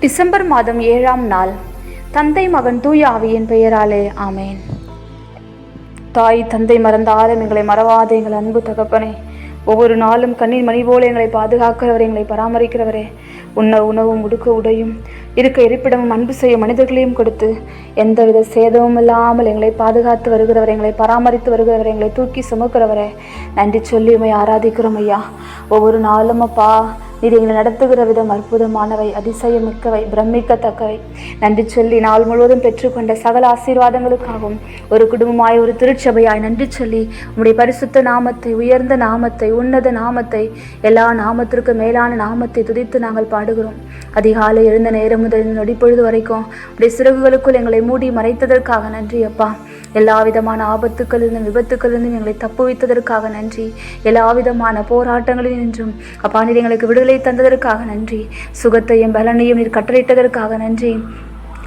December மாதம் ஏழாம் நாள். தந்தை மகன் தூய ஆவியின் பெயராலே ஆமேன். தாய் தந்தை மறந்தாலும் எங்களை மறவாத எங்கள் அன்பு தகப்பனே. ஒவ்வொரு நாளும் கண்ணீர் மணி போல எங்களை பாதுகாக்கிறவரே எங்களை பராமரிக்கிறவரே. உண்ண உணவும் உடுக்க உடையும் இருக்க இருப்பிடமும் அன்பு செய்ய மனிதர்களையும் கொடுத்து எந்தவித சேதமும் இல்லாமல் எங்களை பாதுகாத்து வருகிறவர் எங்களை பராமரித்து வருகிறவர் எங்களை தூக்கி சுமக்கிறவரே. நன்றி சொல்லி உமை ஆராதிக்கிறோம் ஐயா. ஒவ்வொரு நாளும் அப்பா நீர் எங்களை நடத்துகிற விதம் அற்புதமானவை அதிசயமிக்கவை பிரமிக்கத்தக்கவை. நன்றி சொல்லி நாள் முழுவதும் பெற்றுக்கொண்ட சகல ஆசீர்வாதங்களுக்காகவும் ஒரு குடும்பமாய் ஒரு திருச்சபையாய் நன்றி சொல்லி உம்முடைய பரிசுத்த நாமத்தை உயர்ந்த நாமத்தை உன்னத நாமத்தை எல்லா நாமத்திற்கும் மேலான நாமத்தை துதித்து நாங்கள் பாடுகிறோம். அதிகாலை எழுந்த நேரம் முதல் நொடிப்பொழுது வரைக்கும் உடைய சிறகுகளுக்குள் எங்களை மூடி மறைத்ததற்காக நன்றி அப்பா. எல்லா விதமான ஆபத்துக்களிலும் விபத்துக்களிலும் எங்களை தப்பு வைத்ததற்காக நன்றி. எல்லா விதமான போராட்டங்களில் நின்றும் அப்பா நீர் எங்களுக்கு விடுதலை தந்ததற்காக நன்றி. சுகத்தையும் பலனையும் நீர் கட்டளையிட்டதற்காக நன்றி.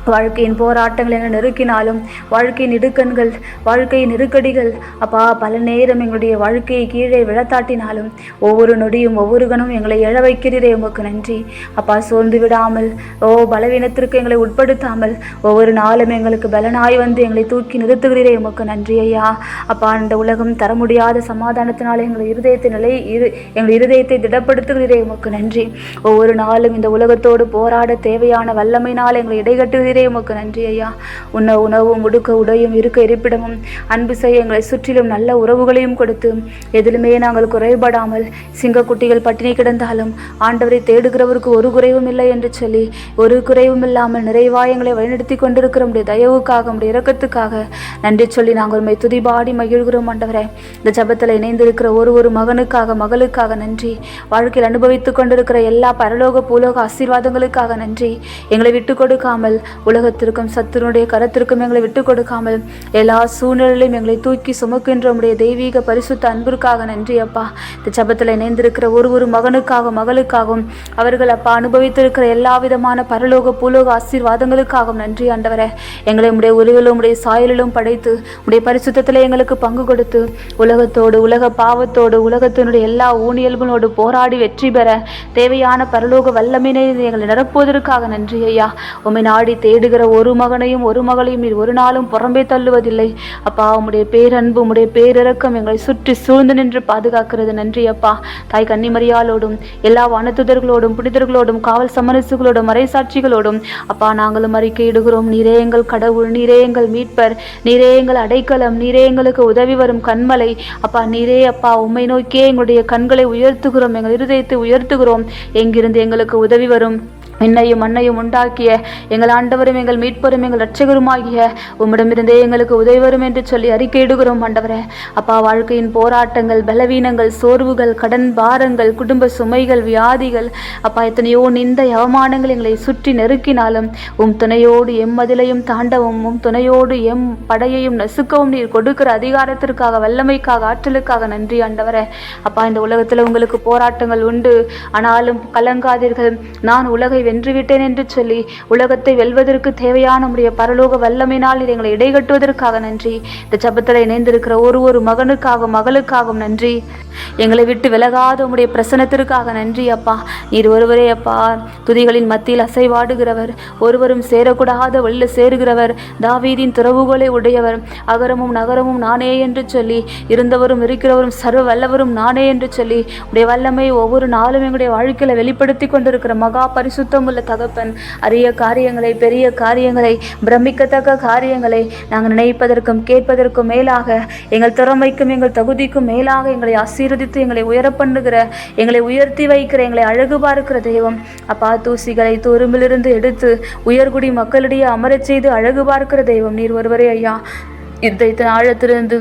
வாழ்க்கையின் போராட்டங்கள் எங்களை நெருக்கினாலும் வாழ்க்கையின் இடுக்கண்கள் வாழ்க்கையின் நெருக்கடிகள் அப்பா பல நேரம் எங்களுடைய வாழ்க்கையை கீழே விழத்தாட்டினாலும் ஒவ்வொரு நொடியும் ஒவ்வொரு கணமும் எங்களை எழ வைக்கிறீரே உமக்கு நன்றி. அப்பா சோர்ந்து விடாமல் ஓ பலவீனத்திற்கு எங்களை உட்படுத்தாமல் ஒவ்வொரு நாளும் எங்களுக்கு பலனாய் வந்து எங்களை தூக்கி நிறுத்துகிறீரே உமக்கு நன்றி ஐயா. அப்பா இந்த உலகம் தர முடியாத சமாதானத்தினால் எங்கள் இருதயத்தை நிலை இரு எங்கள் இருதயத்தை திடப்படுத்துகிறீரே உமக்கு நன்றி. ஒவ்வொரு நாளும் இந்த உலகத்தோடு போராட தேவையான வல்லமையினால் எங்களை இடைகட்டுகிறீரே உமக்கு நன்றி ஐயா. உன்ன உணவும் உடுக்க உடையும் இருக்க இருப்பிடமும் அன்பு செய்ய எங்களை சுற்றிலும் நல்ல உறவுகளையும் கொடுத்து எதிலுமே நாங்கள் குறைபடாமல் சிங்கக்குட்டிகள் பட்டினி கிடந்தாலும் ஆண்டவரை தேடுகிறவருக்கு ஒரு குறைவும் இல்லை என்று சொல்லி ஒரு குறைவும் இல்லாமல் நிறைவாய் எங்களை வழிநடத்தி கொண்டிருக்கிற உடைய தயவுக்காக உடைய இறக்கத்துக்காக நன்றி சொல்லி நாங்கள் உண்மை துதிபாடி மகிழ்கிறோம் ஆண்டவரே. இந்த ஜபத்தில் இணைந்திருக்கிற ஒரு ஒரு மகனுக்காக மகளுக்காக நன்றி. வாழ்க்கையில் அனுபவித்துக் கொண்டிருக்கிற எல்லா பரலோக பூலோக ஆசீர்வாதங்களுக்காக நன்றி. எங்களை விட்டு கொடுக்காமல் உலகத்திற்கும் சத்துருடைய கரத்திற்கும் எங்களை விட்டு கொடுக்காமல் எல்லா சூழ்நிலையிலும் எங்களை தூக்கி சுமக்கின்ற உடைய தெய்வீக பரிசுத்த அன்பிற்காக நன்றி அப்பா. இந்த சபத்தில் இணைந்திருக்கிற ஒரு ஒரு மகனுக்காக மகளுக்காகவும் அவர்கள் அப்பா அனுபவித்திருக்கிற எல்லா விதமான பரலோக பூலோக ஆசீர்வாதங்களுக்காகவும் நன்றி ஆண்டவரே. எங்களை உடைய உருவிலும் உடைய சாயலிலும் படைத்து உடைய பரிசுத்தத்தில் எங்களுக்கு பங்கு கொடுத்து உலகத்தோடு உலக பாவத்தோடு உலகத்தினுடைய எல்லா ஊனியல்களோடு போராடி வெற்றி பெற தேவையான பரலோக வல்லமையினை எங்களை நிரப்புவதற்காக நன்றி ஐயா. உமை நாடி தேடுகிற ஒரு மகனையும் ஒரு மகளையும் நீர் ஒரு நாளும் புறம்பே தள்ளுவதில்லை. அப்பா உம்முடைய பேரன்பு உம்முடைய பேரிறக்கம் எங்களை சுற்றி சூழ்ந்து நின்று பாதுகாக்கிறது. நன்றி அப்பா. தாய் கன்னிமரியாலோடும் எல்லா வனத்துதர்களோடும் புனிதர்களோடும் காவல் சமரசுகளோடும் மறைசாட்சிகளோடும் அப்பா நாங்களும் அறிக்கையிடுகிறோம் நீரே எங்கள் கடவுள் நீரே எங்கள் மீட்பர் நீரே எங்கள் அடைக்கலம் நீரே எங்களுக்கு உதவி வரும் கண்மலை. அப்பா நீரே அப்பா. உம்மை நோக்கியே எங்களுடைய கண்களை உயர்த்துகிறோம் எங்கள் இருதயத்தை உயர்த்துகிறோம். எங்கிருந்து எங்களுக்கு உதவி வரும்? என்னையும் மண்ணையும் உண்டாக்கிய எங்கள் ஆண்டவரும் எங்கள் மீட்பரும் எங்கள் ரட்சகருமாகிய உம்மிடமிருந்தே எங்களுக்கு உதவி வரும் என்று சொல்லி அறிக்கையிடுகிறோம் ஆண்டவரே. அப்பா வாழ்க்கையின் போராட்டங்கள் பலவீனங்கள் சோர்வுகள் கடன் பாரங்கள் குடும்ப சுமைகள் வியாதிகள் அப்பா எத்தனையோ நிந்த அவமானங்கள் எங்களை சுற்றி நெருக்கினாலும் உம் துணையோடு எம் மதிலையும் தாண்டவும் உம் துணையோடு எம் படையையும் நசுக்கவும் நீர் கொடுக்கிற அதிகாரத்திற்காக வல்லமைக்காக ஆற்றலுக்காக நன்றி ஆண்டவரே. அப்பா இந்த உலகத்தில் உங்களுக்கு போராட்டங்கள் உண்டு. ஆனாலும் கலங்காதீர்கள். நான் உலகை வென்றுவிட்டேன் என்று சொல்லி உலகத்தை வெல்வதற்கு தேவையான உடைய பரலோக வல்லமையினால் இதை எங்களை இடைகட்டுவதற்காக நன்றி. இந்த ஜபத்தில் இணைந்திருக்கிற ஒரு ஒரு மகனுக்காகவும் மகளுக்காகவும் நன்றி. எங்களை விட்டு விலகாத உம்முடைய பிரசனத்திற்காக நன்றி அப்பா. நீர் ஒருவரே அப்பா. துதிகளின் மத்தியில் அசைவாடுகிறவர். ஒருவரும் சேரக்கூடாத வழியில் சேருகிறவர். தாவீதின் துறவுகளை உடையவர். அகரமும் நகரமும் நானே என்று சொல்லி இருந்தவரும் இருக்கிறவரும் சர்வ வல்லவரும் நானே என்று சொல்லி உடைய வல்லமை ஒவ்வொரு நாளும் எங்களுடைய வாழ்க்கையில் வெளிப்படுத்தி கொண்டிருக்கிற மகா பரிசுத்தம் உள்ள தகப்பன் அரிய காரியங்களை பெரிய காரியங்களை பிரமிக்கத்தக்க காரியங்களை நாங்கள் நினைப்பதற்கும் கேட்பதற்கும் மேலாக எங்கள் திறமைக்கும் எங்கள் தகுதிக்கும் மேலாக எங்களை ஆசீர்வதித்து எங்களை உயர பண்ணுகிற எங்களை உயர்த்தி வைக்கிற எங்களை அழகு பார்க்கிற தெய்வம் அப்பா தூசிகளை தோறுமிலிருந்து எடுத்து உயர்குடி மக்களிடையே அமரச் செய்து அழகு பார்க்கிற தெய்வம் நீர் ஒருவரே ஐயா. இத்தனை ஆழத்திலிருந்து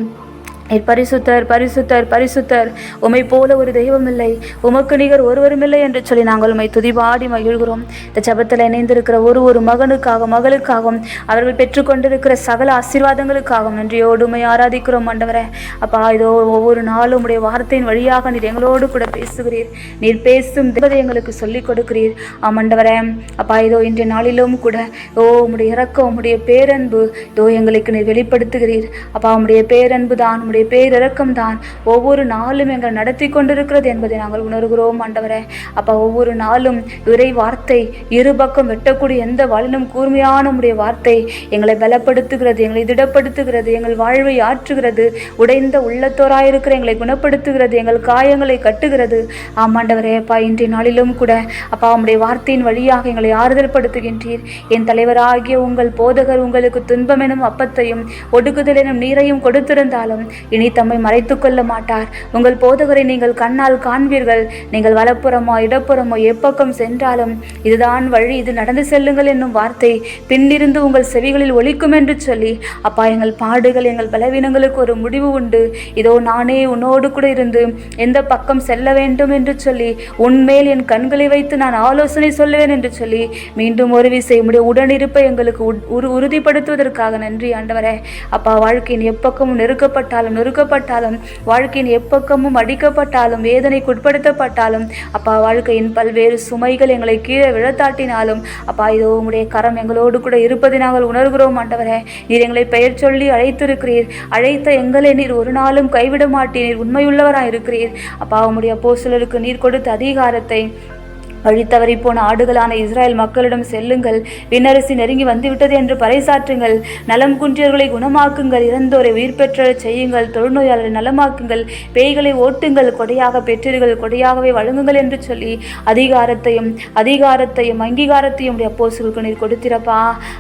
பரிசுத்தர் பரிசுத்தர் பரிசுத்தர். உமை போல ஒரு தெய்வம் இல்லை உமக்கு நிகர் ஒருவரும் இல்லை என்று சொல்லி நாங்கள் உண்மை துதிபாடி மகிழ்கிறோம். இந்த ஜபத்தில் இணைந்திருக்கிற ஒரு ஒரு மகனுக்காக மகளுக்காகவும் அவர்கள் பெற்றுக்கொண்டிருக்கிற சகல ஆசீர்வாதங்களுக்காகவும் நன்றியோடுமை ஆராதிக்கிறோம் மண்டவரே அப்பா இதோ ஒவ்வொரு நாளும் உடைய வார்த்தையின் வழியாக நீர் எங்களோடு கூட பேசுகிறீர். நீர் பேசும் தெய்வதை எங்களுக்கு சொல்லிக் கொடுக்கிறீர். ஆமண்டவரே அப்பா இதோ இன்றைய நாளிலும் கூட ஓ உம்முடைய இறக்கம் உம்முடைய பேரன்பு இதோ எங்களுக்கு நீர் வெளிப்படுத்துகிறீர். அப்பா உம்முடைய பேரன்பு தான் உம்முடைய உம்முடைய பேரிரக்கம் தான் ஒவ்வொரு நாளும் எங்களை நடத்தி கொண்டிருக்கிறது என்பதை நாங்கள் உணர்கிறோம் ஆண்டவரே. அப்பா ஒவ்வொரு நாளும் இறை வார்த்தை இரு பக்கம் வெட்டக்கூடிய எந்த வலினும் கூர்மையான உம்முடைய வார்த்தை எங்களை பலப்படுத்துகிறது எங்களை திடப்படுத்துகிறது எங்கள் வாழ்வை ஆற்றுகிறது உடைந்த உள்ளத்தோராயிருக்கிற எங்களை குணப்படுத்துகிறது எங்கள் காயங்களை கட்டுகிறது. ஆமாண்டவரே அப்பா இன்றைய நாளிலும் கூட அப்பா உம்முடைய வார்த்தையின் வழியாக எங்களை ஆறுதல் படுத்துகின்றீர் என் தலைவராகிய உங்கள் போதகர் உங்களுக்கு துன்பம் எனும் அப்பத்தையும் ஒடுக்குதல் எனும் நீரையும் கொடுத்திருந்தாலும் இனி தம்மை மறைத்துக்கொள்ள மாட்டார். உங்கள் போதகரை நீங்கள் கண்ணால் காண்பீர்கள். நீங்கள் வலப்புறமோ இடப்புறமோ எப்பக்கம் சென்றாலும் இதுதான் வழி இது நடந்து செல்லுங்கள் என்னும் வார்த்தை. பின்னிருந்து உங்கள் செவிகளில் ஒழிக்கும் என்று சொல்லி அப்பா எங்கள் பாடுகள் எங்கள் பலவீனங்களுக்கு ஒரு முடிவு உண்டு. இதோ நானே உன்னோடு கூட இருந்து எந்த பக்கம் செல்ல வேண்டும் என்று சொல்லி உன்மேல் என் கண்களை வைத்து நான் ஆலோசனை சொல்லுவேன் என்று சொல்லி மீண்டும் ஒரு விசை உடைய உடனிருப்பை எங்களுக்கு உறுதிப்படுத்துவதற்காக நன்றி ஆண்டவரே. அப்பா வாழ்க்கையின் எப்பக்கமும் நெருக்கப்பட்டாலும் நொறுக்கப்பட்டாலும் வாழ்க்கையின் எப்பக்கமும் அடிக்கப்பட்டாலும் வேதனைக்கு உட்படுத்தப்பட்டாலும் அப்பா வாழ்க்கையின் பல்வேறு சுமைகள் எங்களை கீழே விழத்தாட்டினாலும் அப்பா இதோ உங்களுடைய கரம் எங்களோடு கூட இருப்பதை நாங்கள் உணர்கிறோம் ஆண்டவரே. நீர் எங்களை பெயர் சொல்லி அழைத்திருக்கிறீர். அழைத்த எங்களை நீர் ஒரு நாளும் கைவிட மாட்டீர். உண்மையுள்ளவராக இருக்கிறீர் அப்பா உங்களுடைய போசலருக்கு நீர் கொடுத்த அதிகாரத்தை வழித்தவறி போன ஆடுகளான இஸ்ராயல் மக்களிடம் செல்லுங்கள். விண்ணரசி நெருங்கி வந்துவிட்டது என்று பறைசாற்றுங்கள். நலம் குன்றியவர்களை குணமாக்குங்கள். இறந்தோரை உயிர் பெற்ற செய்யுங்கள். தொழுநோயாளரை நலமாக்குங்கள். பேய்களை ஓட்டுங்கள். கொடையாக பெற்றீர்கள் கொடையாகவே வழங்குங்கள் என்று சொல்லி அதிகாரத்தையும் அதிகாரத்தையும் அங்கீகாரத்தையும் உடைய அப்போஸ்தலருக்கு நீர் கொடுத்திரப்பா.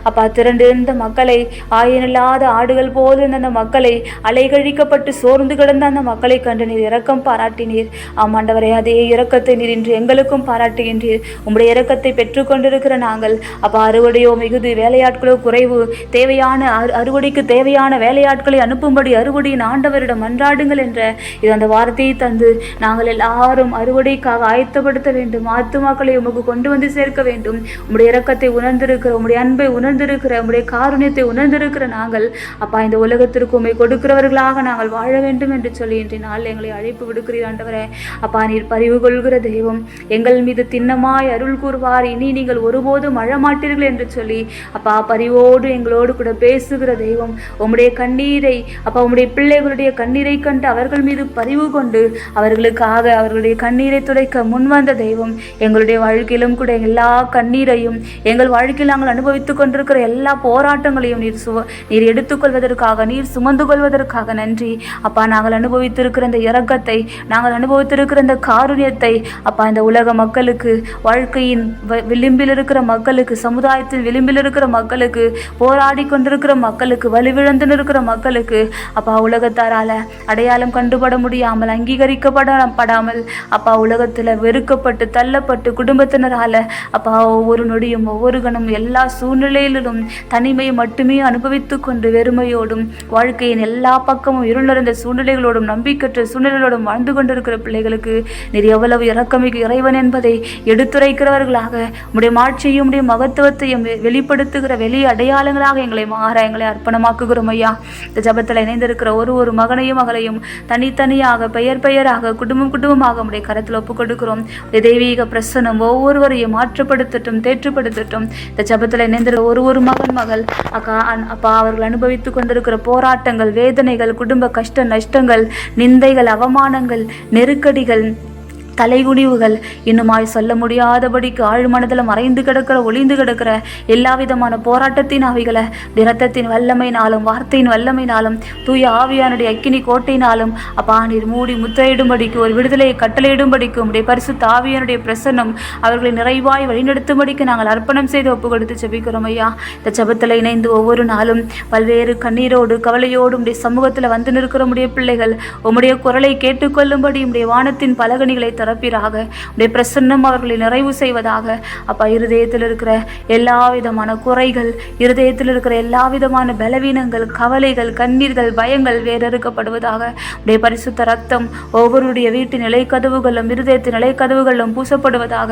அப்பா திரண்டிருந்த மக்களை ஆயனில்லாத ஆடுகள் போல இருந்த அந்த மக்களை அலைகழிக்கப்பட்டு சோர்ந்து கிடந்த அந்த மக்களை கண்டு நீர் இரக்கம் பாராட்டினீர். ஆமாண்டவரே அதே இரக்கத்தை நீர் இன்று எங்களுக்கும் என்று உம்முடைய இறக்கத்தை பெற்றுக்கொண்டிருக்கிற நாங்கள். அப்பா அறுவடையோ மிகுதி வேலையாட்களோ குறைவு தேவையான அறு- அறுவடைக்கு தேவையான வேலையாட்களை அனுப்பும்படி அறுவடையின் ஆண்டவரிடம் அன்றாடுங்கள் என்ற இது அந்த வார்த்தையை தந்து நாங்கள் எல்லாரும் அறுவடைக்காக ஆயத்தப்படுத்த வேண்டும். ஆத்துமாக்களை உமக்கு கொண்டு வந்து சேர்க்க வேண்டும். உம்முடைய இறக்கத்தை உணர்ந்திருக்கிற உம்முடைய அன்பை உணர்ந்திருக்கிற உம்முடைய காருண்யத்தை உணர்ந்திருக்கிற நாங்கள் அப்பா இந்த உலகத்திற்கு உண்மை கொடுக்கிறவர்களாக நாங்கள் வாழ வேண்டும் என்று சொல்லி இன்றைய நாள் எங்களை அழைப்பு விடுக்கிறீர் ஆண்டவரே. அப்பா நீர் பரிவு கொள்கிற தெய்வம் எங்கள் மீது சின்னமாய் அருள் கூறுவார்? இனி நீங்கள் ஒருபோதும் அழமாட்டீர்கள் என்று சொல்லி அப்பா பரிவோடு எங்களோடு கூட பேசுகிற தெய்வம் உம்முடைய கண்ணீரை அப்பா உம்முடைய பிள்ளைகளுடைய கண்ணீரை கண்டு அவர்கள் மீது பரிவு கொண்டு அவர்களுக்காக அவர்களுடைய கண்ணீரை துடைக்க முன்வந்த தெய்வம் எங்களுடைய வாழ்க்கையிலும் கூட எல்லா கண்ணீரையும் எங்கள் வாழ்க்கையில் நாங்கள் அனுபவித்துக் கொண்டிருக்கிற எல்லா போராட்டங்களையும் நீர் சுவ நீர் எடுத்துக்கொள்வதற்காக நீர் சுமந்து கொள்வதற்காக நன்றி. அப்பா நாங்கள் அனுபவித்திருக்கிற இந்த இரக்கத்தை நாங்கள் அனுபவித்திருக்கிற இந்த காருண்யத்தை அப்பா இந்த உலக மக்களுக்கு வாழ்க்கையின் வ- விளிம்பில் இருக்கிற மக்களுக்கு சமுதாயத்தின் விளிம்பில் இருக்கிற மக்களுக்கு போராடி கொண்டிருக்கிற மக்களுக்கு வலுவிழந்து இருக்கிற மக்களுக்கு அப்பா உலகத்தாரால அடையாளம் கண்டுபட முடியாமல் அங்கீகரிக்கப்பட படாமல் அப்பா உலகத்தில் வெறுக்கப்பட்டு தள்ளப்பட்டு குடும்பத்தினரால அப்பா ஒவ்வொரு நொடியும் ஒவ்வொரு கணமும் எல்லா சூழ்நிலையிலும் தனிமையை மட்டுமே அனுபவித்து கொண்டு வெறுமையோடும் வாழ்க்கையின் எல்லா பக்கமும் இருள் சூழ்நிலைகளோடும் நம்பிக்கற்ற சூழ்நிலைகளோடும் வாழ்ந்து கொண்டிருக்கிற பிள்ளைகளுக்கு நீர் எவ்வளவு இறக்கமிகு இறைவன் என்பதை எடுத்துரைக்கிறவர்களாக உடைய மாட்சியும் உடைய மகத்துவத்தையும் வெ- வெளிப்படுத்துகிற வெளி அடையாளங்களாக எங்களை மாற எங்களை அர்ப்பணமாக்குகிறோம் ஐயா. இந்த ஜபத்தில் இணைந்திருக்கிற ஒரு ஒரு மகனையும் மகளையும் தனித்தனியாக பெயர் பெயராக குடும்பம் குடும்பமாக உடைய கரத்தில் ஒப்புக் கொடுக்கிறோம் தெய்வீக பிரசனம் ஒவ்வொருவரையும் மாற்றப்படுத்தட்டும் தேற்றுப்படுத்தட்டும். இந்த ஜபத்தில் இணைந்திருக்கிற ஒரு ஒரு மகன் மகள் அக்கா அன்- அப்பா அவர்கள் அனுபவித்துக் கொண்டிருக்கிற போராட்டங்கள் வேதனைகள் குடும்ப கஷ்ட நஷ்டங்கள் நிந்தைகள் அவமானங்கள் நெருக்கடிகள் தலைகுனிவுகள். இன்னுமாய் சொல்ல முடியாதபடிக்கு ஆழ் மனதில் மறைந்து கிடக்கிற ஒளிந்து கிடக்கிற எல்லா விதமான போராட்டத்தின் அவைகளை தினத்தத்தின் வல்லமைனாலும் வார்த்தையின் வல்லமைனாலும் தூய ஆவியானுடைய அக்கினி கோட்டையினாலும் அப்பா நீர் மூடி முத்திரையிடும்படிக்கு ஒரு விடுதலையை கட்டளையிடும்படிக்கும் உடைய பரிசு தாவியனுடைய பிரசன்னம் அவர்களை நிறைவாய் வழிநடத்தும்படிக்கு நாங்கள் அர்ப்பணம் செய்து ஒப்பு கொடுத்து செபிக்கிறோம் ஐயா. இந்த செபத்தில் இணைந்து ஒவ்வொரு நாளும் பல்வேறு கண்ணீரோடு கவலையோடு உடைய சமூகத்தில் வந்து நிற்கிற உடைய பிள்ளைகள் உம்முடைய குரலை கேட்டுக்கொள்ளும்படி உடைய வானத்தின் பலகணிகளை நிரப்பிறாக உடைய பிரசன்னம் அவர்களை நிறைவு செய்வதாக. அப்பா இருதயத்தில் இருக்கிற எல்லா விதமான குறைகள் இருதயத்தில் இருக்கிற எல்லா விதமான பலவீனங்கள் கவலைகள் கண்ணீர்கள் பயங்கள் வேறறுக்கப்படுவதாக உடைய பரிசுத்த ரத்தம் ஒவ்வொருடைய வீட்டு நிலைக்கதவுகளும் இருதயத்தின் நிலைக்கதவுகளும் பூசப்படுவதாக.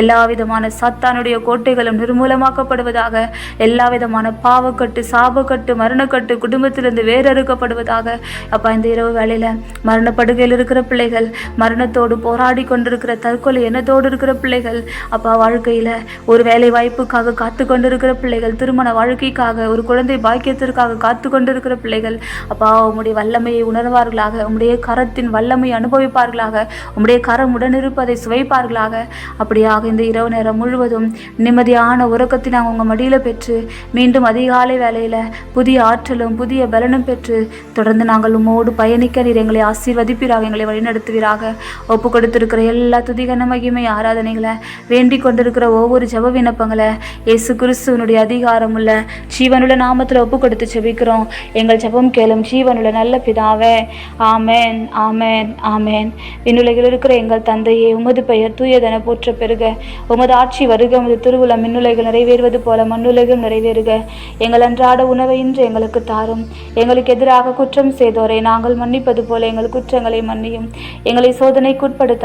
எல்லா விதமான சத்தானுடைய கோட்டைகளும் நிர்மூலமாக்கப்படுவதாக. எல்லா விதமான பாவக்கட்டு சாபக்கட்டு மரணக்கட்டு குடும்பத்திலிருந்து வேறறுக்கப்படுவதாக அப்பா இந்த இரவு வேளையில மரணப்படுகையில் இருக்கிற பிள்ளைகள் மரணத்தோடு போராடி போராடி தற்கொலை எண்ணத்தோடு இருக்கிற பிள்ளைகள்? அப்பா வாழ்க்கையில் ஒரு வேலை வாய்ப்புக்காக காத்து கொண்டிருக்கிற பிள்ளைகள் திருமண வாழ்க்கைக்காக ஒரு குழந்தை பாக்கியத்திற்காக காத்து கொண்டிருக்கிற பிள்ளைகள். அப்பா உம்முடைய வல்லமையை உணர்வார்களாக உம்முடைய கரத்தின் வல்லமை அனுபவிப்பார்களாக உம்முடைய கரம் உடனிருப்பதை சுவைப்பார்களாக. அப்படியாக இந்த இரவு நேரம் முழுவதும் நிம்மதியான உறக்கத்தை நாங்கள் உங்கள் மடியில் பெற்று மீண்டும் அதிகாலை வேலையில் புதிய ஆற்றலும் புதிய பலனும் பெற்று தொடர்ந்து நாங்கள் உம்மோடு பயணிக்க நீர் எங்களை ஆசீர்வதிப்பீராக எங்களை வழிநடத்துவீராக. ஒப்பு கொடுத்துருக்கிற எல்லா துதிகன மகிமை ஆராதனைகளை வேண்டி கொண்டிருக்கிற ஒவ்வொரு ஜெப விண்ணப்பங்களை இயேசு கிறிஸ்துவனுடைய அதிகாரமுள்ள ஜீவனுள்ள நாமத்தில் ஒப்பு கொடுத்து செபிக்கிறோம் எங்கள் ஜெபம் கேளும் ஜீவனுள்ள நல்ல பிதாவே ஆமென் ஆமேன் ஆமென். விண்ணுலகில் இருக்கிற எங்கள் தந்தையே உமது பெயர் தூயதென போற்ற பெருக உமது ஆட்சி வருக உமது திருவுள மின்னுலைகள் நிறைவேறுவது போல மண்ணுலகம் நிறைவேறுக. எங்கள் அன்றாட உணவை இன்று எங்களுக்கு தாரும். எங்களுக்கு எதிராக குற்றம் செய்தோரை நாங்கள் மன்னிப்பது போல எங்கள் குற்றங்களை மன்னியும். எங்களை சோதனைக்குட்படுத்த